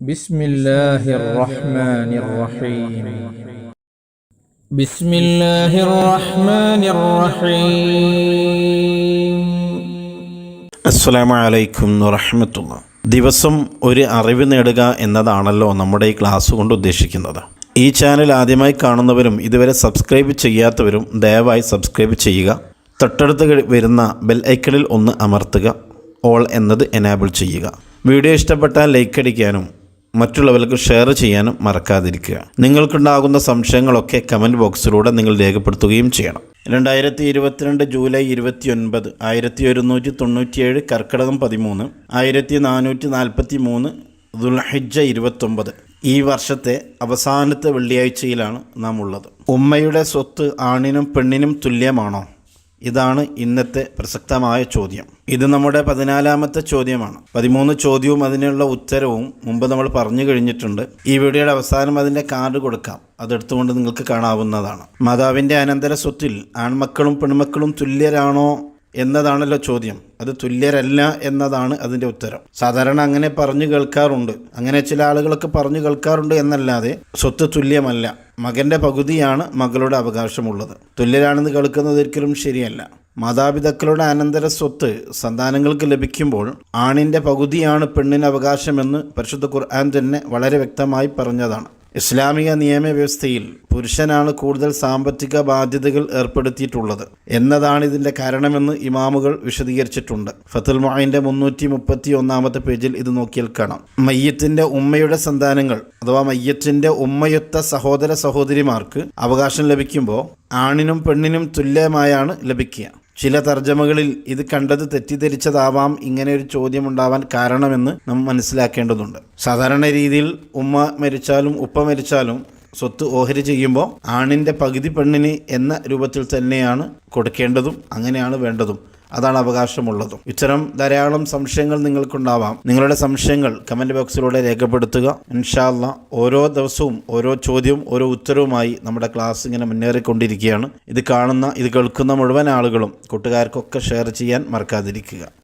بسم الله الرحمن الرحيم بسم الله الرحمن الرحيم അസ്സലാമു അലൈക്കും വറഹമത്തുള്ള ദിവസം ഒരു അറിവ് നേടുക എന്നതാണല്ലോ നമ്മുടെ ഈ ക്ലാസ് കൊണ്ട് ഉദ്ദേശിക്കുന്നത് ഈ ചാനൽ ആദ്യമായി കാണുന്നവരും ഇതുവരെ സബ്സ്ക്രൈബ് ചെയ്യാത്തവരും ദയവായി സബ്സ്ക്രൈബ് ചെയ്യുക തൊട്ടടുത്ത് കഴി- വരുന്ന ബെൽ ഐക്കണിൽ ഒന്ന് അമർത്തുക ഓൾ എന്നത് എനാബിൾ ചെയ്യുക വീഡിയോ ഇഷ്ടപ്പെട്ടാൽ ലൈക്ക് അടിക്കാനും മറ്റുള്ളവർക്ക് ഷെയർ ചെയ്യാനും മറക്കാതിരിക്കുക. നിങ്ങൾക്കുണ്ടാകുന്ന സംശയങ്ങളൊക്കെ കമന്റ് ബോക്സിലൂടെ നിങ്ങൾ രേഖപ്പെടുത്തുകയും ചെയ്യണം. രണ്ടായിരത്തി ഇരുപത്തിരണ്ട് ജൂലൈ ഇരുപത്തിയൊൻപത് ആയിരത്തി ഒരുന്നൂറ്റി തൊണ്ണൂറ്റിയേഴ് കർക്കിടകം പതിമൂന്ന് ആയിരത്തി നാനൂറ്റി നാൽപ്പത്തി മൂന്ന് ദുൽഹിജ ഇരുപത്തൊമ്പത്. ഈ വർഷത്തെ അവസാനത്തെ വെള്ളിയാഴ്ചയിലാണ് നാം ഉള്ളത് ഉമ്മയുടെ സ്വത്ത് ആണിനും പെണ്ണിനും തുല്യമാണോ? ഇതാണ് ഇന്നത്തെ പ്രസക്തമായ ചോദ്യം. ഇത് നമ്മുടെ പതിനാലാമത്തെ ചോദ്യമാണ്. പതിമൂന്ന് ചോദ്യവും അതിനുള്ള ഉത്തരവും മുമ്പ് നമ്മൾ പറഞ്ഞു കഴിഞ്ഞിട്ടുണ്ട്. ഈ വീഡിയോയുടെ അവസാനം അതിന്റെ കാർഡ് കൊടുക്കാം. അതെടുത്തുകൊണ്ട് നിങ്ങൾക്ക് കാണാവുന്നതാണ്. മാതാവിന്റെ അനന്തര സ്വത്തിൽ ആൺമക്കളും പെൺമക്കളും തുല്യരാണോ? എന്നതാണല്ലോ ചോദ്യം. അത് തുല്യരല്ല എന്നതാണ് അതിന്റെ ഉത്തരം. സാധാരണ അങ്ങനെ പറഞ്ഞു കേൾക്കാറുണ്ട്. അങ്ങനെ ചില ആളുകളൊക്കെ പറഞ്ഞു കേൾക്കാറുണ്ട് എന്നല്ലാതെ സ്വത്ത് തുല്യമല്ല. മകന്റെ പകുതിയാണ് മകളുടെ അവകാശമുള്ളത്. തുല്യരാണെന്ന് കേൾക്കുന്നത് ഒരിക്കലും ശരിയല്ല. മാതാപിതാക്കളുടെ അനന്തര സ്വത്ത് സന്താനങ്ങൾക്ക് ലഭിക്കുമ്പോൾ ആണിന്റെ പകുതിയാണ് പെണ്ണിന് അവകാശമെന്ന് പരിശുദ്ധ ഖുർആൻ തന്നെ വളരെ വ്യക്തമായി പറഞ്ഞതാണ്. ഇസ്ലാമിക നിയമവ്യവസ്ഥയിൽ പുരുഷനാണ് കൂടുതൽ സാമ്പത്തിക ബാധ്യതകൾ ഏർപ്പെടുത്തിയിട്ടുള്ളത് എന്നതാണ് ഇതിന്റെ കാരണമെന്ന് ഇമാമുകൾ വിശദീകരിച്ചിട്ടുണ്ട്. ഫത്തുൽ മൊഹൈന്റെ മുന്നൂറ്റി മുപ്പത്തി ഒന്നാമത്തെ പേജിൽ ഇത് നോക്കിയാൽ കാണാം. മയ്യത്തിന്റെ ഉമ്മയുടെ സന്താനങ്ങൾ അഥവാ മയ്യത്തിന്റെ ഉമ്മയൊത്ത സഹോദര സഹോദരിമാർക്ക് അവകാശം ലഭിക്കുമ്പോൾ ആണിനും പെണ്ണിനും തുല്യമായാണ് ലഭിക്കുക. ചില തർജമകളിൽ ഇത് കണ്ടത് തെറ്റിദ്ധരിച്ചതാവാം ഇങ്ങനെ ഒരു ചോദ്യം ഉണ്ടാവാൻ കാരണമെന്ന് നാം മനസ്സിലാക്കേണ്ടതുണ്ട്. സാധാരണ രീതിയിൽ ഉമ്മ മരിച്ചാലും ഉപ്പ മരിച്ചാലും സ്വത്ത് ഓഹരി ചെയ്യുമ്പോൾ ആണിന്റെ പകുതി പെണ്ണിന് എന്ന രൂപത്തിൽ തന്നെയാണ് കൊടുക്കേണ്ടതും അങ്ങനെയാണ് വേണ്ടതും. അതാണ് അവകാശമുള്ളതും. ഇത്തരം ധാരാളം സംശയങ്ങൾ നിങ്ങൾക്കുണ്ടാവാം. നിങ്ങളുടെ സംശയങ്ങൾ കമന്റ് ബോക്സിലൂടെ രേഖപ്പെടുത്തുക. ഇൻഷാല്ല ഓരോ ദിവസവും ഓരോ ചോദ്യവും ഓരോ ഉത്തരവുമായി നമ്മുടെ ക്ലാസ് ഇങ്ങനെ മുന്നേറിക്കൊണ്ടിരിക്കുകയാണ്. ഇത് കാണുന്ന ഇത് കേൾക്കുന്ന മുഴുവൻ ആളുകളും കൂട്ടുകാർക്കൊക്കെ ഷെയർ ചെയ്യാൻ മറക്കാതിരിക്കുക.